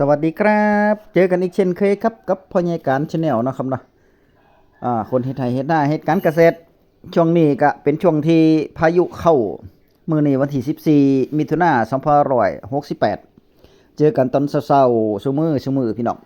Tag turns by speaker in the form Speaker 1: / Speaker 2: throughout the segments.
Speaker 1: สวัสดีครับ เจอกันอีกเช่นเคยครับกับพ่อใหญ่การชาแนลนะครับเนาะอ่าคนเฮ็ดไทยเฮ็ดหน้าเฮ็ดการเกษตร ช่วงนี้ก็เป็นช่วงที่พายุเข้า มื้อนี้วันที่ 14 มิถุนายน2568 เจอกันตอนเช้าๆซุมือซุมือพี่น้อง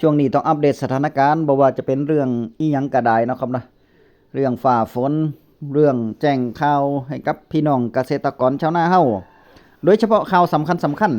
Speaker 1: ช่วงนี้ต้องอัปเดตสถานการณ์บ่ว่าจะเป็นเรื่องอีหยังก็ได้นะครับนะเรื่องฟ้าฝน เรื่องแจ้งข่าวให้กับพี่น้องเกษตรกรชาวนาเฮาโดยเฉพาะข่าวสำคัญสำคัญ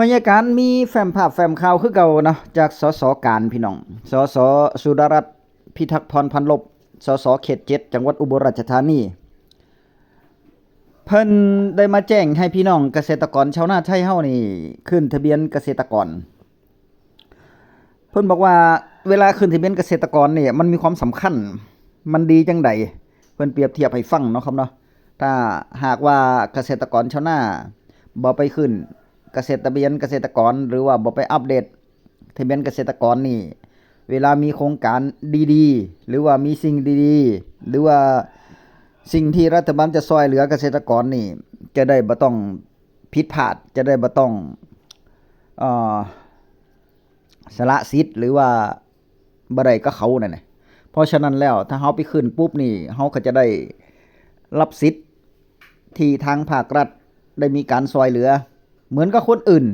Speaker 1: พยาการมีแฟ้มภาพแฟ้มข่าวคือเก่าเนาะจากสสการพี่น้องสสสุดารัตน์พิทักษ์พรพันลบสสเขตเจ็ดจังหวัดอุบลราชธานีเพิ่นได้มาแจ้งให้พี่น้องเกษตรกรชาวนาไทยเฮานี่ขึ้นทะเบียนเกษตรกร เพิ่นบอกว่าเวลาขึ้นทะเบียนเกษตรกรเนี่ยมันมีความสำคัญ มันดีจังใดเพิ่นเปรียบเทียบให้ฟังเนาะครับเนาะถ้าหากว่าเกษตรกรชาวนาบ่ไปขึ้น เกษตรทะเบียนเกษตรกร หรือว่าบ่ไปอัปเดตทะเบียนเกษตรกรนี่ เวลามีโครงการดีๆ หรือว่ามีสิ่งดีๆ หรือว่าสิ่งที่รัฐบาลจะซอยเหลือเกษตรกรนี่ จะได้บ่ต้องผิดพลาดจะได้บ่ต้องอสละสิทธิ์หรือว่าบ่ได้ก็เขานั่นน่ะเพราะฉะนั้นแล้วถ้าเฮาไปขึ้นปุ๊บนี่เฮาก็จะได้รับสิทธิ์ที่ทางภาครัฐได้มีการซอยเหลือ เหมือนกับคนอื่น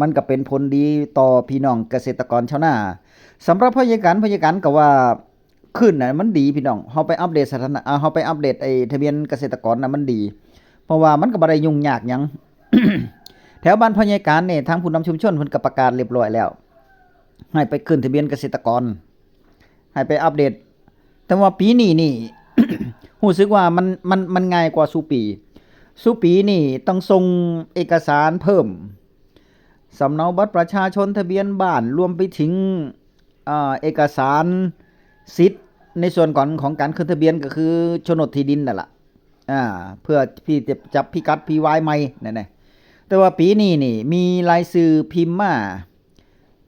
Speaker 1: มันก็เป็นผลดีต่อพี่น้องเกษตรกรชาวนาสำหรับพยาการพยาการก็ว่าขึ้นนะมันดีพี่น้องเฮาไปอัปเดตสถานะเฮาไปอัปเดตไอ้ทะเบียนเกษตรกรนะมันดี เพราะว่ามันก็บ่ได้ยุ่งยากหยังแถวบ้านพยาการนี่ทางผู้นำชุมชนเพิ่นก็ประกาศเรียบร้อยแล้ว ให้ไปขึ้นทะเบียนเกษตรกร ให้ไปอัปเดต แต่ว่าปีนี้นี่รู้สึกว่ามันมันมันง่ายกว่าสู่ปี สุปีนี่ต้องส่งเอกสารเพิ่ม สำเนาบัตรประชาชนทะเบียนบ้านรวมไปถึงอเอกสารสิทธิ์ในส่วนก่อนของการขึ้นทะเบียนก็คือโฉนดที่ดินนั่นแหละอ่าเพื่อพี่จะจับพิกัดพีวายใหม่นั่นแหละแต่ว่าปีนี้นี่มีลายสื่อพิมพ์มา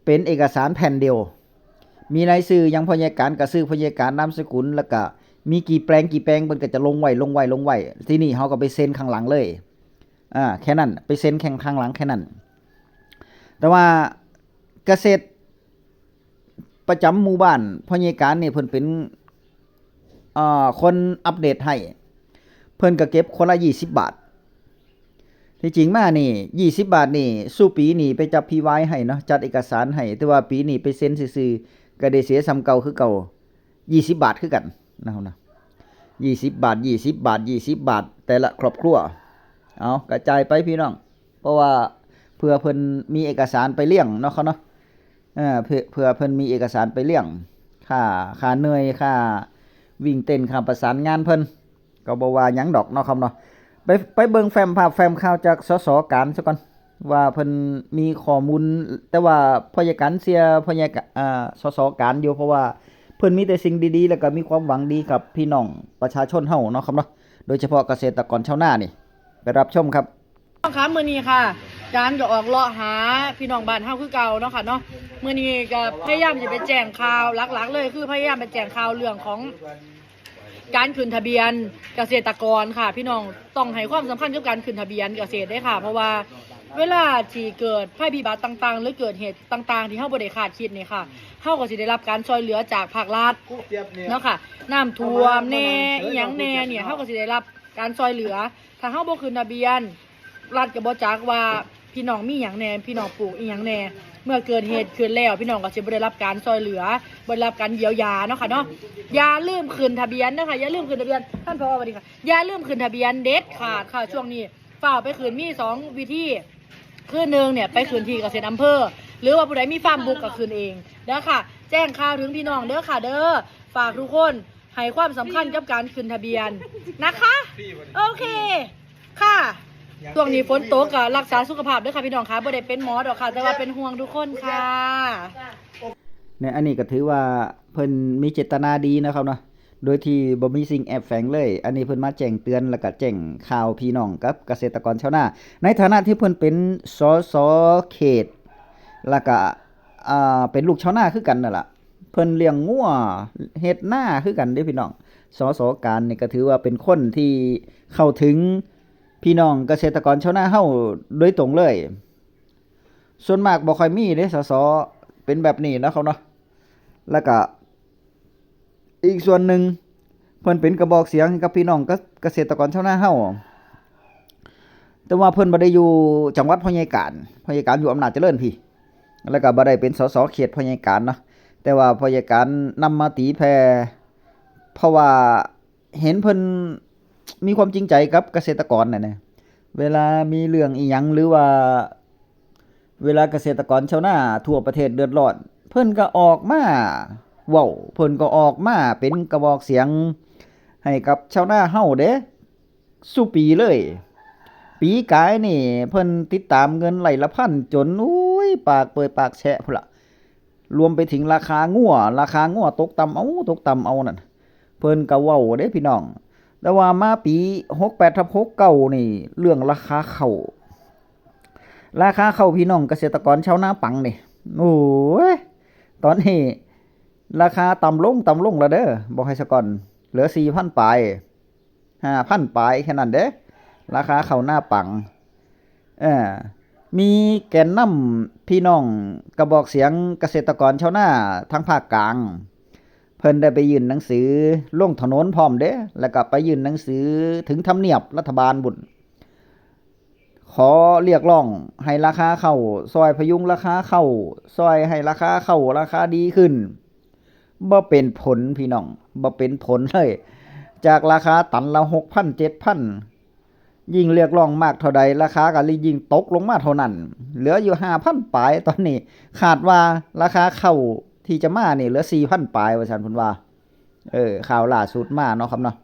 Speaker 1: เป็นเอกสารแผ่นเดียว มีรายชื่อยังพยาการกับชื่อพยาการนามสกุลแล้วก็ มีกี่แปลงกี่แปลงมันก็จะลงไว้ลงไว้ลงไว้ที่นี่เขาก็ไปเซ็นข้างหลังเลยอ่าแค่นั้นไปเซ็นแข่งข้างหลังแค่นั้น แต่ว่าเกษตรประจำหมู่บ้านพ่อเยาการเนี่ยเพิ่นเป็นอ่าคนอัปเดตให้ เพิ่นก็เก็บคนละ20บาท ที่จริงมานี่20บาทนี่ สู้ปีนี่ไปจับพีไว้ให้เนาะจัดเอกสารให้ แต่ว่าปีนี้ไปเซ็นซื่อๆก็ได้เสียซ้ำเก่าคือเก่า20บาทคือกัน นะครับนะ20บบาท20บบาท20บบาท แต่ละครอบครัว เอากระจายไปพี่น้อง เพราะว่าเพื่อเพิ่นมีเอกสารไปเลี้ยงเนาะเขาเนาะเออเพื่อเพื่อเพิ่นมีเอกสารไปเลี้ยง ค่าค่าเหนื่อยค่าวิ่งเต้นค่าประสานงานเพิ่นก็บ่ว่าหยังดอกเนาะครับเนาะไปไปเบิ่งแฟ้มภาพแฟ้มข่าวจากสสการซะก่อนว่าเพิ่นมีข้อมูลแต่ว่าพยาการเสียพยากอ่าสสการอยู่เพราะว่า เพิ่อนมีแต่สิ่งดีๆ แล้วก็มีความหวังดีกับพี่น้องประชาชนเฮาเนาะครับเนาะโดยเฉพาะเกษตรกรชาวนานี่ ไปรับชมครับ
Speaker 2: น้องคะมือนี้ค่ะการก็ออกเลาะหาพี่น้องบ้านเฮาคือเก่าเนาะค่ะเนาะมือนี้ก็พยายามจะไปแจ้งข่าวหลักๆ เลยคือพยายามไปแจ้งข่าวเรื่องของการขึ้นทะเบียนเกษตรกรค่ะ พี่น้องต้องให้ความสำคัญกับการขึ้นทะเบียนเกษตรได้ค่ะ เพราะว่า เวลาที่เกิดภัยพิบัติต่างๆ หรือเกิดเหตุต่างๆ ที่เฮาบ่ได้คาดคิดนี่ค่ะเฮาก็สิได้รับการช่วยเหลือจากภาครัฐเนาะค่ะน้ำท่วมแน่อหยังแน่เนี่ยเฮาก็สิได้รับการซอยเหลือ ถ้าเฮาบ่ขึ้นทะเบียน รัฐก็บ่จักว่าพี่น้องมีหยังแน่พี่น้องปลูกอีหยังแน่เมื่อเกิดเหตุขึ้นแล้วพี่น้องก็สิบ่ได้รับการซอยเหลือบ่ได้รับการเยียวยาเนาะค่ะเนาะอย่าลืมขึ้นทะเบียนนะคะอย่าลืมขึ้นทะเบียนท่านผอสวัสดีค่ะอย่าลืมขึ้นทะเบียนเด็ดขาดค่ะช่วงนี้ฝ่าไปขึ้นมีสองวิธี คือหนึ่งเนี่ยไปขึ้นที่เกษตรอำเภอ หรือว่าผู้ใดมีฟาร์มบุกก็ขึ้นเองเด้อค่ะ แจ้งข่าวถึงพี่น้องเด้อค่ะเด้อฝากทุกคนให้ความสำคัญกับการขึ้นทะเบียนนะคะ โอเคค่ะช่วงนี้ฝนตกก็รักษาสุขภาพด้วยค่ะพี่น้องค่ะบ่ได้เป็นหมอดอกค่ะ แต่ว่าเป็นห่วงทุกคนค่ะ
Speaker 1: เนี่ยอันนี้ก็ถือว่าเพิ่นมีเจตนาดีนะครับเนาะ โดยที่บ่มีสิ่งแอบแฝงเลย อันนี้เพิ่นมาแจ้งเตือนแล้วก็แจ้งข่าวพี่น้องกับเกษตรกรชาวนา ในฐานะที่เพิ่นเป็นสสเขต แล้วก็อ่าเป็นลูกชาวนาคือกันนั่นล่ะ เพิ่นเลี้ยงงัวเฮ็ดนาคือกันเด้พี่น้อง สสการนี่ก็ถือว่าเป็นคนที่เข้าถึงพี่น้องเกษตรกรชาวนาเฮาโดยตรงเลย ส่วนมากบ่ค่อยมีเด้สสเป็นแบบนี้นะครับเนาะแล้วก็ อีกส่วนหนึ่งเพิ่นเป็นกระบอกเสียงให้กับพี่น้องเกเกษตรกรชาวนาเฮาแต่ว่าเพิ่นบ่ได้อยู่จังหวัดพะยายการพะยายการอยู่อำนาจเจริญพี่ แล้วก็บ่ได้เป็นสสเขตพะยายการเนาะแต่ว่าพะยายการนำมาตีแผ่เพราะว่าเห็นเพิ่นมีความจริงใจกับเกษตรกรน่ะนะเวลามีเรื่องอีหยังหรือว่า เวลาเกษตรกรชาวนาทั่วประเทศเดือดร้อน เพิ่นก็ออกมา เว้าเพิ่นก็ออกมาเป็นกระบอกเสียง ให้กับชาวนาเฮาเด้สู่ปีเลย ปีกายนี่ เพิ่นติดตามเงินไหลละพันจนอุ้ยปากเปิดปากแฉะพุ่นละรวมไปถึงราคางัวราคางัวตกต่ำเอาตกต่ำเอานั่นเพิ่นก็เว้าเด้พี่น้อง แต่ว่ามาปี68ทับ69นี่ เรื่องราคาเข้าราคาเข้าพี่น้องเกษตรกรชาวนาปังนี่โอ้ย ตอนนี้ ราคาต่ำลงต่ำลงแล้วเด้อบอกให้ซะก่อน เหลือ4,000ปลาย5,000ปลายแค่นั้นเด้อราคาเข้าหน้าปังเออมีแกนนำพี่น้องกระบอกเสียงเกษตรกรชาวนาทั้งภาคกลาง เพิ่นได้ไปยื่นหนังสือลงถนนพร้อมเด้แล้วก็ไปยื่นหนังสือถึงทำเนียบรัฐบาลบุญขอเรียกร้องให้ราคาเข้าซอยพยุงราคาเข้าซอยให้ราคาเข้าราคาดีขึ้น บ่เป็นผลพี่น้องบ่เป็นผลเลย จากราคาตันละหกพันเจ็ดพันยิ่งเรียกร้องมากเท่าใดราคาก็เลยยิ่งตกลงมาเท่านั้น เหลืออยู่ห้าพันปลายตอนนี้ขาดว่าราคาเข้าที่จะมานี่เหลือสี่พันปลายว่าฉันพูนว่า เออข่าวล่าสุดมาเนาะครับเนาะ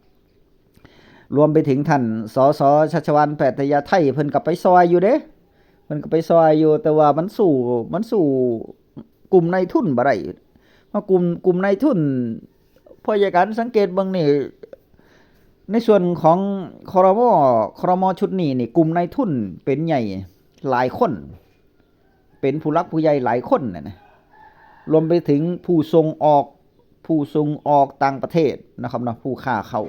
Speaker 1: รวมไปถึงท่านสสชัชวันแปดทยาไทยเพิ่นก็ไปซอยอยู่เด้เพิ่นก็ไปซอยอยู่แต่ว่ามันสู้มันสู้กลุ่มในทุนบ่ได้ เพรากลุ่มกลุ่มนายทุนพออย่าการสังเกตเบิ่งนี่ในส่วนของคอรมอคอรมอชุดนี้นี่กลุ่มนายทุนเป็นใหญ่หลายคน เป็นผู้รักผู้ใหญ่หลายคนนะนะรวมไปถึงผู้ส่งออกผู้ส่งออกต่างประเทศนะครับนะผู้ค้าเข้า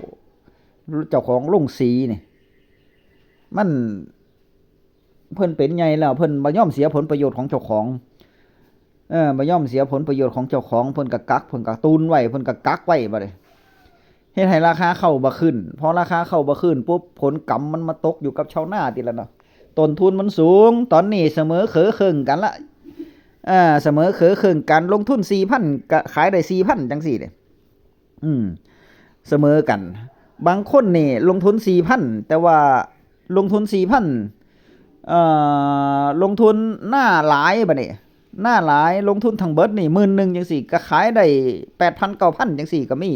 Speaker 1: เจ้าของลงสีนี่มันเพิ่นเป็นไงแล้วเพิ่นบ่ยอมเสียผลประโยชน์ของเจ้าของ เออบ่ย่อมเสียผลประโยชน์ของเจ้าของเพิ่นก็กักเพิ่นก็ตูนไว้เพิ่นก็กักไว้บ่ได้เฮ็ดให้ราคาเข้าบ่ขึ้นพอราคาเข้าบ่ขึ้นปุ๊บผลกรรมมันมาตกอยู่กับชาวนาติละเนาะต้นทุนมันสูง ตอนนี้เสมอเขอเคิงกันละอ่าเสมอเขอเคิงกันลงทุน4,000ก็ขายได้4,000จังซี่เด้อืมเสมอกัน บางคนนี่ลงทุนสี่พันแต่ว่าลงทุนสี่พันเอ่อลงทุนหน้าหลายบะนี่ หน้าหลายลงทุนทั้งเบิดนี่หมื่นหนึ่งจังสี่ก็ขายได้แปดพันเก้าพันจังสี่ก็มี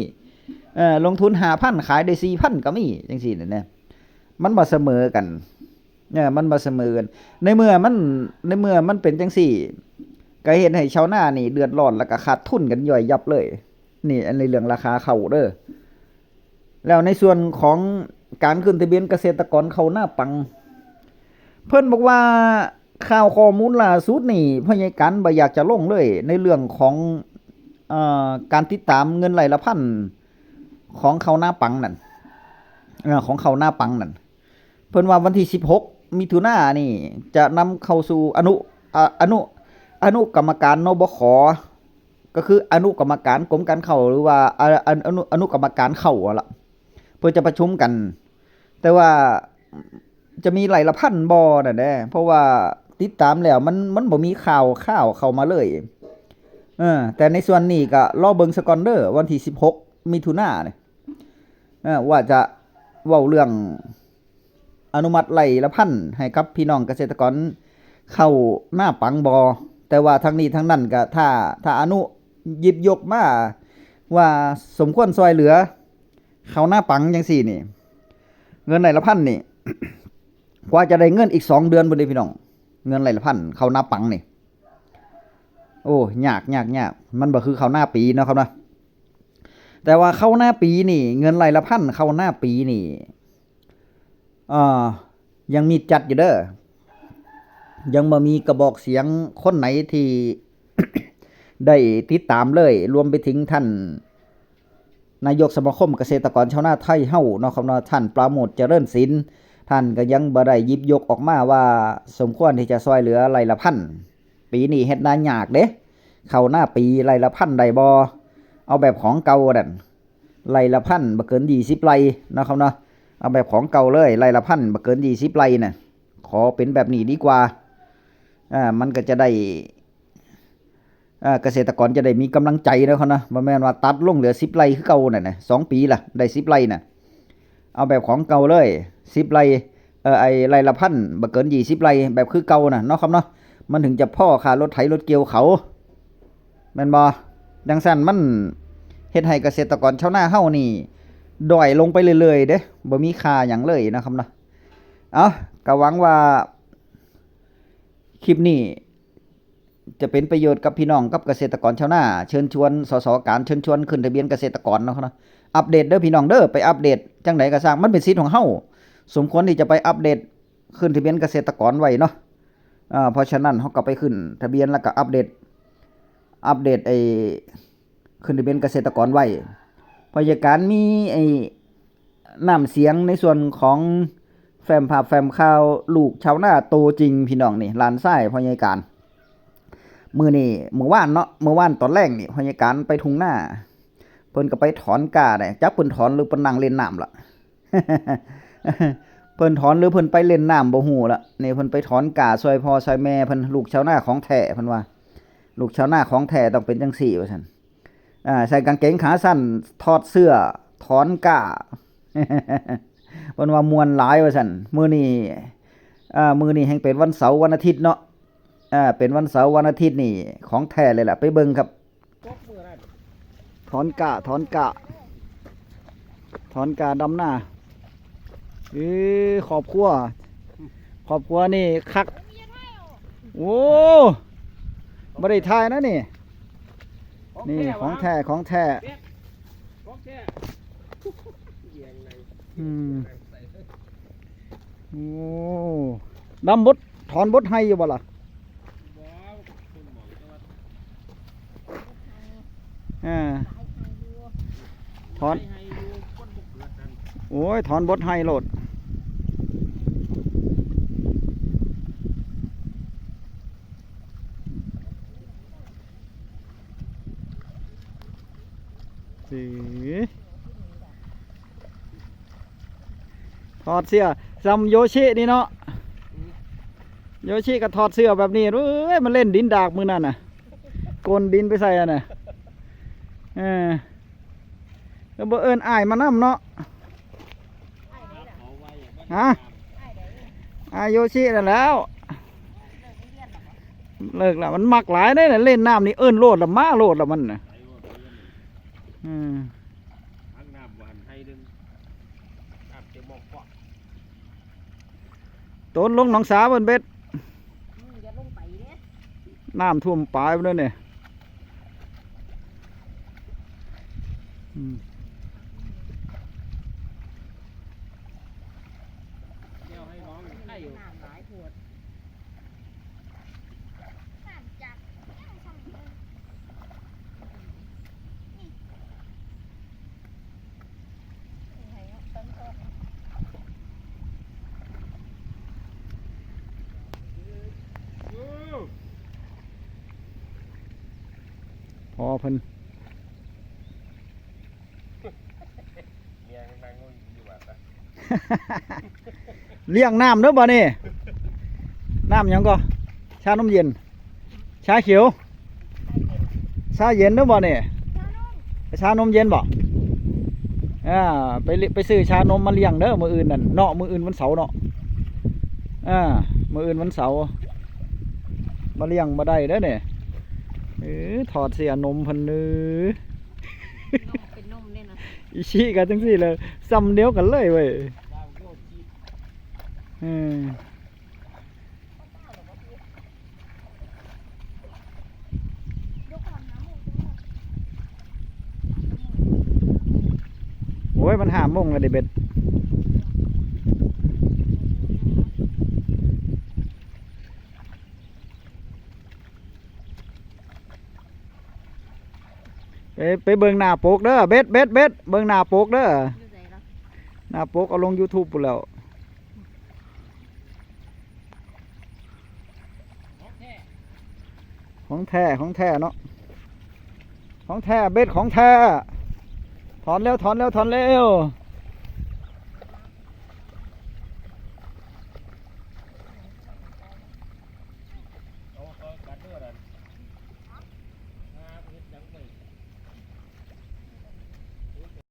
Speaker 1: เอ่อลงทุนห้าพันขายได้สี่พันก็มีจังสี่เนี่ยนะมันมาเสมอกันเนี่ยมันมาเสมอกัน ในเมื่อมันในเมื่อมันเป็นจังสี่ก็เห็นให้ชาวนานี่เดือดร้อนแล้วก็ขาดทุนกันย่อยยับเลย นี่อันในเรื่องราคาเขาเด้อแล้วในส่วนของการขึ้นทะเบียนเกษตรกรเขาหน้าปัง เพิ่นบอกว่า ข่าวข้อมูลล่าสุดนี่พยาการบ่อยากจะลงเลย ในเรื่องของเอ่อการติดตามเงินไหลละพันของเขาหน้าปังนั่นอของเขาหน้าปังนั่นเพิ่นว่าวันที่ 16 มิถุนายนนี่จะนำเข้าสู่อนุอนุอนุกรรมการนบขก็คืออนุกรรมการกรมการเข้าหรือว่าอออนุอนุกรรมการเข้าล่ะเพื่อจะประชุมกัน แต่ว่าจะมีไหลละพันบอน่ะแน่เพราะว่า ติดตามแล้ว มันมันบ่มีข่าวข่าวเข้ามาเลยเออแต่ในส่วนนี้ก็รอเบิงสกอนเดอร์วันที่16มิถุนายนเนี่ยเออว่าจะเว้าเรื่องอนุมัติไหลละพันให้กับพี่น้องเกษตรกรเข้าหน้าปังบอ แต่ว่าทั้งนี้ทั้งนั้นก็ถ้าถ้าอนุหยิบยกมาว่าสมควรซอยเหลือ เขาหน้าปังจังสี่นี่ เงินไหลละพันนี่กว่าจะได้เงินอีกสองเดือนบนเดพี่น้อง เงินไหลละพันเขาหน้าปังนี่ โอ้ยากยากยากมันบ่คือเข้าหน้าปีเนาะครับนะแต่ว่าเข้าหน้าปีนี่ เงินไหลละพันเข้าหน้าปีนี่อ่ายังมีจัดอยู่เด้อยังมามีกระบอกเสียงคนไหนที่ได้ติดตามเลย รวมไปถึงท่านนายกสมาคมเกษตรกรชาวนาไทยเฮ้าเนาะครับเนาะท่านปราโมทเจริญศิลป์ ท่านก็ยังบ่ได้ยิบยกออกมาว่า สมควรที่จะซอยเหลือไรละพันปีนี้เฮ็ดนายากเด้เข้าหน้าปีไรละพันใดบ่เอาแบบของเก่าดันไรละพันบ่เกิน20ไรนะครับเนาะเอาแบบของเก่าเลยไรละพันบ่เกิน20ไร่น่ะขอเป็นแบบนี้ดีกว่าอ่ามันก็จะได้อ่าเกษตรกรจะได้มีกำลังใจนะครับเนาะบ่แม่นว่าตัดลงเหลือ10ไร่คือเก่าน่ะนะสองปีล่ะ ได้10ไร่น่ะ เอาแบบของเก่าเลย 10ไรเออไอไรละพันบ่เกิน20ไรแบบคือเก่าน่ะเนาะครับเนาะมันถึงจะพ่อค่ารถไถรถเกี่ยวเขาแม่นบ่ดังสั้นมันเฮ็ดให้เกษตรกรชาวนาเฮานี่ด้อยลงไปเรื่อยๆเด้บ่มีค่าหยังเลยนะครับเนาะเอาก็หวังว่าคลิปนี้จะเป็นประโยชน์กับพี่น้องกับเกษตรกรชาวนาเชิญชวนสสการเชิญชวนขึ้นทะเบียนเกษตรกรเนาะครับเนาะอัปเดตเด้อพี่น้องเด้อไปอัปเดตจังไดก็สร้างมันเป็นสิทธิ์ของเฮา สมควรที่จะไปอัปเดตขึ้นทะเบียนเกษตรกรไว้เนาะอ่าเพราะฉะนั้นเฮาก็ไปขึ้นทะเบียนแล้วก็อัปเดต อัปเดตไอ้ขึ้นทะเบียนเกษตรกรไว้พราการมีไอ้น้ำเสียงในส่วนของแฟมภาพแฟมข่าวลูกชาวนาโตจริงพี่น้องนี่ลานไส้พ่อใหญ่การมือนี้มื้อวานเนาะมื้อวานตอนแรกนี่พ่อใหญ่การไปทุ่งหน้าเพิ่นก็ไปถอนกาได้จักเพิ่นถอนหรือเพิ่นนั่งเล่นน้ำล่ะ เพิ่นถอนหรือเพิ่นไปเล่นน้ำบ่ฮู้ละนี่เพิ่นไปถอนกาซอยพ่อซอยแม่เพิ่นลูกชาวนาของแท้เพิ่นว่า ลูกชาวนาของแท้ต้องเป็นจังซี่ว่าซั่นอ่าใส่กางเกงขาสั้นถอดเสื้อถอนกาเพิ่นว่ามวนหลายว่าซั่นมื้อนี้อ่ามื้อนี้แห่งเป็นวันเสาร์วันอาทิตย์เนาะอ่าเป็นวันเสาร์วันอาทิตย์นี่ของแท้เลยล่ะไปเบิ่งครับถอนกะถอนกะถอนกะดำหน้า เออขอบครัว ขอบครัวนี่คัก โอ้บริทายนะนี่ นี่ของแท้ของแท้อืมโอ้ดำบดถอนบดให้อยู่บ่ล่ะอ่าถอน โอ้ย ถอนบดให้โหลด สีถอดเสื้อซัมโยชินี่เนาะโยชิก็ถอดเสื้อแบบนี้เอ้ยมันเล่นดินดากมือนั่นน่ะกลนดินไปใส่อะน่ะเออแล้วบ่เอิญอายมานำเนาะฮะอายโยชินั่นแล้วเลิกแล้วมันมักหลายได้เล่นน้ำนี่เอิ้นโลดละมาโลดละมันน่ะ อืม
Speaker 3: ทั้งน้ำหวานให้ดึงอาบจะบอกว่า
Speaker 1: ต้นลงหนองสาบนเบ็ด
Speaker 2: อย่าลงไปเด้
Speaker 1: น้ำท่วมปลายไปเลยเนี่ยอืม
Speaker 3: เดี๋ยวให้น้องให้อยู่
Speaker 2: น้ำหลายปวด
Speaker 1: พอ เพิ่น
Speaker 3: เมียนั่งงงอยู่แบบนั้น
Speaker 1: เลี้ยงน้ำเด้อบ่นี่น้ำหยังก็ชานมเย็น ชาเขียว ชาเย็นเด้อบ่นี่ชานมเย็นบ่อ่าไปลิไปซื้อชานมมาเลี้ยงเด้อมื้ออื่นนั่นเนาะมื้ออื่นวันเสาร์เนาะอ่ามื้ออื่นวันเสาร์มาเลี้ยงบ่ได้เด้อเนี่ย เออถอดเสียนมเพิ่นเด้อ
Speaker 2: เป็นนมเลยนะ
Speaker 1: อีชี้กันจังซี่เลยซ้ำเดียวกันเลยเว้ยอืมโอ้ยมันหามโมงแล้วเดเบ็ด ไปไปเบิ่งหน้าปกเด้อเบ็ดเบ็ดเบ็ดเบิ่งหน้าปกเด้อ
Speaker 2: หน้า
Speaker 1: ปกเอาลง YouTube ปุ่นแล้วของแท้ของแท้เนาะของแท้เบ็ดของแท้ถอนเร็วถอนเร็วถอนเร็ว